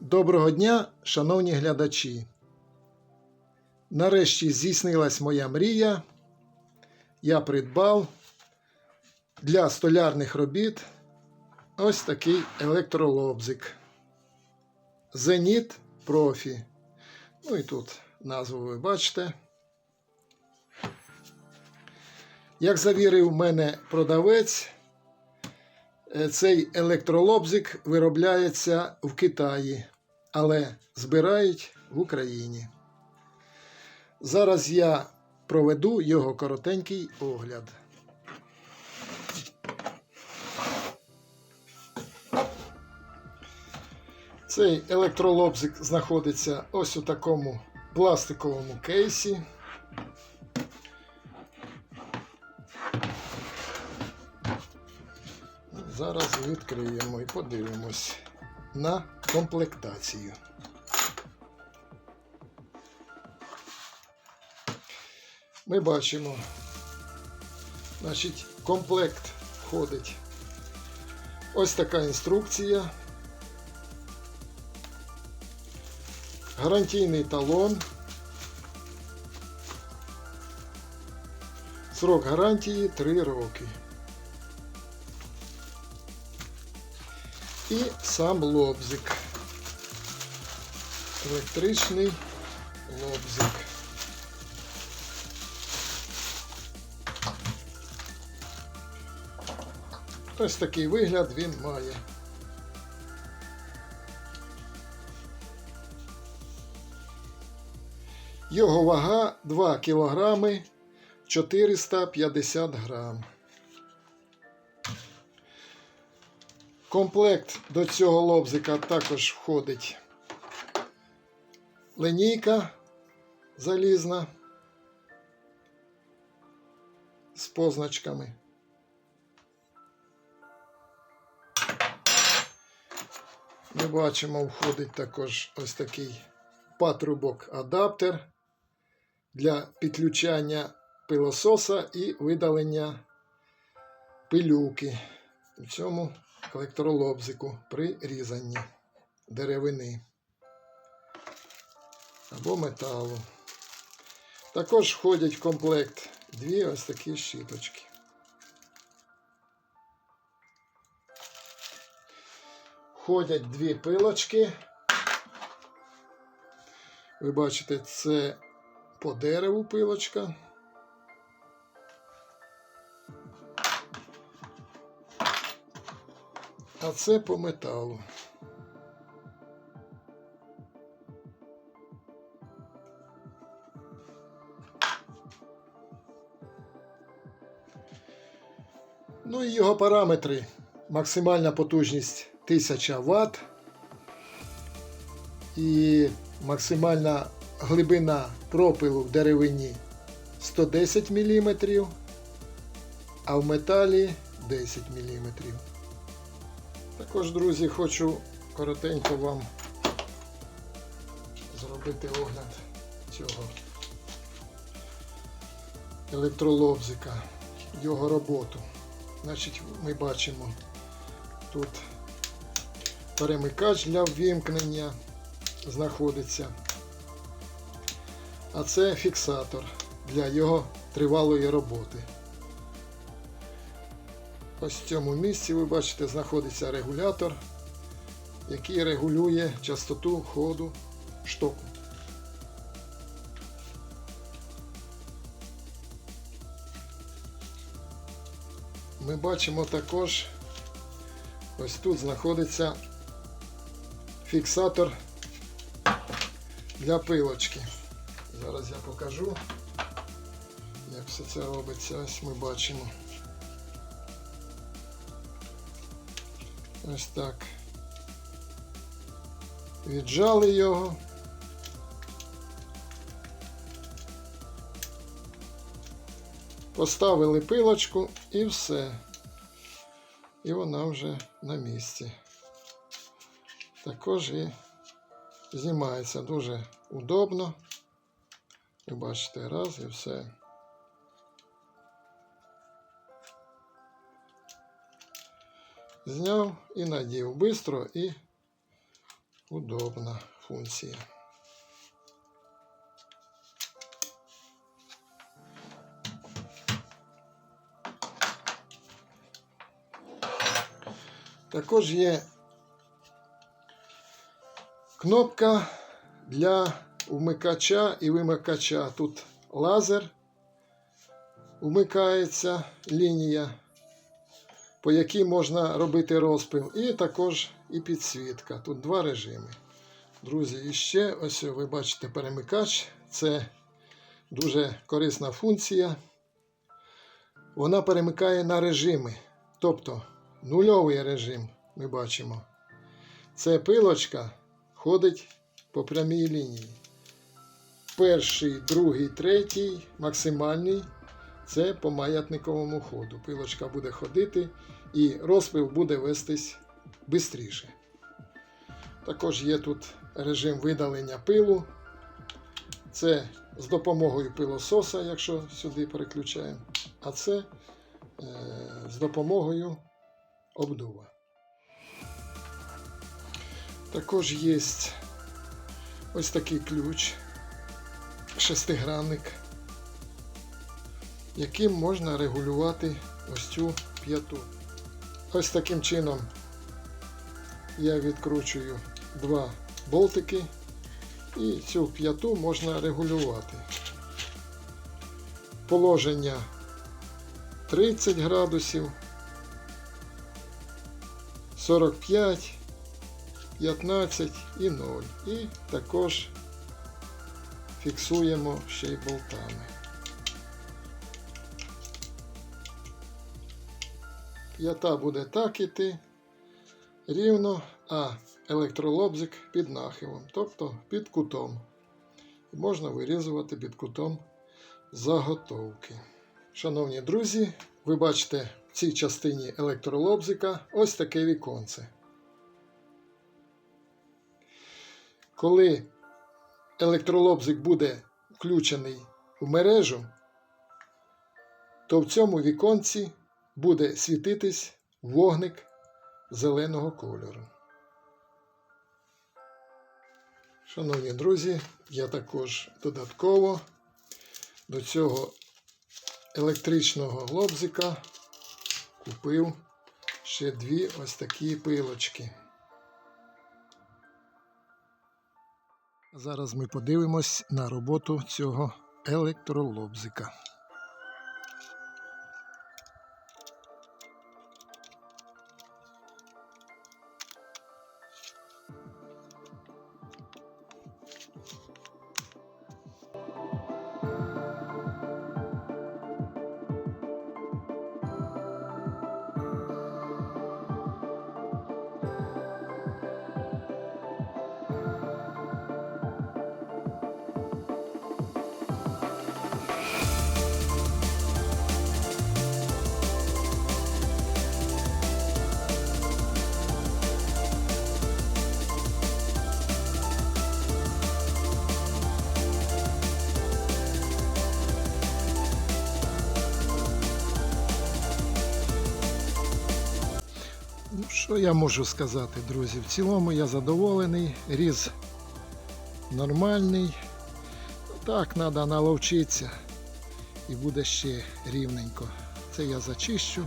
Доброго дня, шановні глядачі. Нарешті здійснилась моя мрія. Я придбав для столярних робіт ось такий електролобзик. Зеніт Профі. Ну і тут назву ви бачите. Як завірив мене продавець, цей електролобзик виробляється в Китаї, але збирають в Україні. Зараз я проведу його коротенький огляд. Цей електролобзик знаходиться ось у такому пластиковому кейсі. Зараз відкриємо і подивимось на комплектацію. Ми бачимо, значить, комплект входить ось така інструкція, гарантійний талон, срок гарантії 3 роки. І сам лобзик. Електричний лобзик. Ось такий вигляд він має. Його вага 2 кг 450 грам. Комплект до цього лобзика також входить линійка залізна з позначками. Ми бачимо, входить також ось такий патрубок адаптер для підключання пилососа і видалення пилюки у цьому електролобзику при різанні деревини або металу. Також входять в комплект дві ось такі щіточки. Входять дві пилочки. Ви бачите, це по дереву пилочка. А це по металу. Ну і його параметри. Максимальна потужність 1000 Вт і максимальна глибина пропилу в деревині 110 мм, а в металі 10 мм. Також, друзі, хочу коротенько вам зробити огляд цього електролобзика, його роботу. Значить, ми бачимо тут перемикач для ввімкнення знаходиться. А це фіксатор для його тривалої роботи. Ось в цьому місці ви бачите знаходиться регулятор, який регулює частоту ходу штоку. Ми бачимо також, ось тут знаходиться фіксатор для пилочки. Зараз я покажу, як все це робиться. Ось ми бачимо. Ось так. Віджали його. Поставили пилочку і все. І вона вже на місці. Також і знімається дуже удобно. Ви бачите, раз і все. Зняв і надів. Бистро і удобна функція. Також є кнопка для вмикача і вимикача. Тут лазер, вмикається лінія, по якій можна робити розпил, і також і підсвітка. Тут два режими. Друзі, і ще ось ви бачите перемикач. Це дуже корисна функція. Вона перемикає на режими. Тобто нульовий режим ми бачимо. Це пилочка ходить по прямій лінії. Перший, другий, третій, максимальний це по маятниковому ходу. Пилочка буде ходити і розпил буде вестись швидше. Також є тут режим видалення пилу. Це з допомогою пилососа, якщо сюди переключаємо. А це е, з допомогою обдува. Також є ось такий ключ, шестигранник, яким можна регулювати ось цю п'яту. Ось таким чином я відкручую два болтики і цю п'яту можна регулювати. Положення 30 градусів, 45, 15 і 0. І також фіксуємо ще й болтами. П'ята буде так іти рівно, а електролобзик під нахилом, тобто під кутом. І можна вирізувати під кутом заготовки. Шановні друзі, ви бачите в цій частині електролобзика ось таке віконце. Коли електролобзик буде включений в мережу, то в цьому віконці буде світитись вогник зеленого кольору. Шановні друзі, я також додатково до цього електричного лобзика купив ще дві ось такі пилочки. Зараз ми подивимось на роботу цього електролобзика. Що я можу сказати, друзі? В цілому я задоволений, різ нормальний. Так, треба наловчитися і буде ще рівненько. Це я зачищу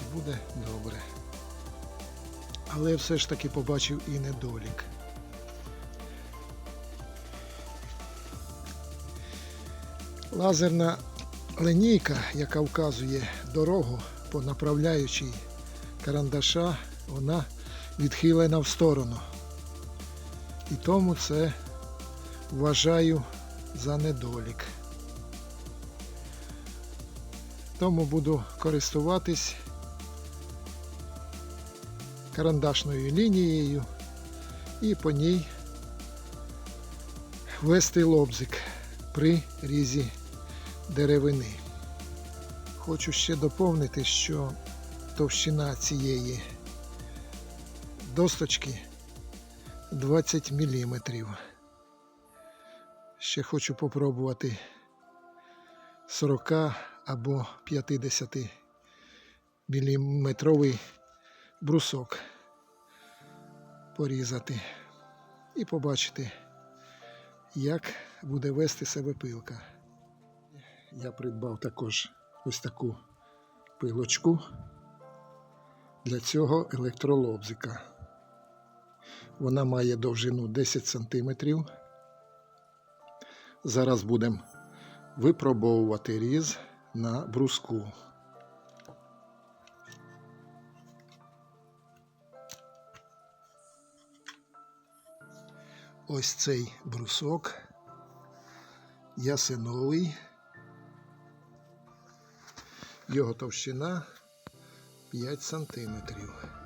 і буде добре. Але все ж таки побачив і недолік. Лазерна линійка, яка вказує дорогу по направляючій карандаша, вона відхилена в сторону. І тому це вважаю за недолік. Тому буду користуватись карандашною лінією і по ній вести лобзик при різі деревини. Хочу ще доповнити, що товщина цієї досточки 20 мм. Ще хочу попробувати 40 або 50 міліметровий брусок порізати. і побачити, як буде вести себе пилка. Я придбав також ось таку пилочку для цього електролобзика. Вона має довжину 10 см. Зараз будемо випробовувати різ на бруску. Ось цей брусок ясиновий. Його товщина 5 сантиметрів.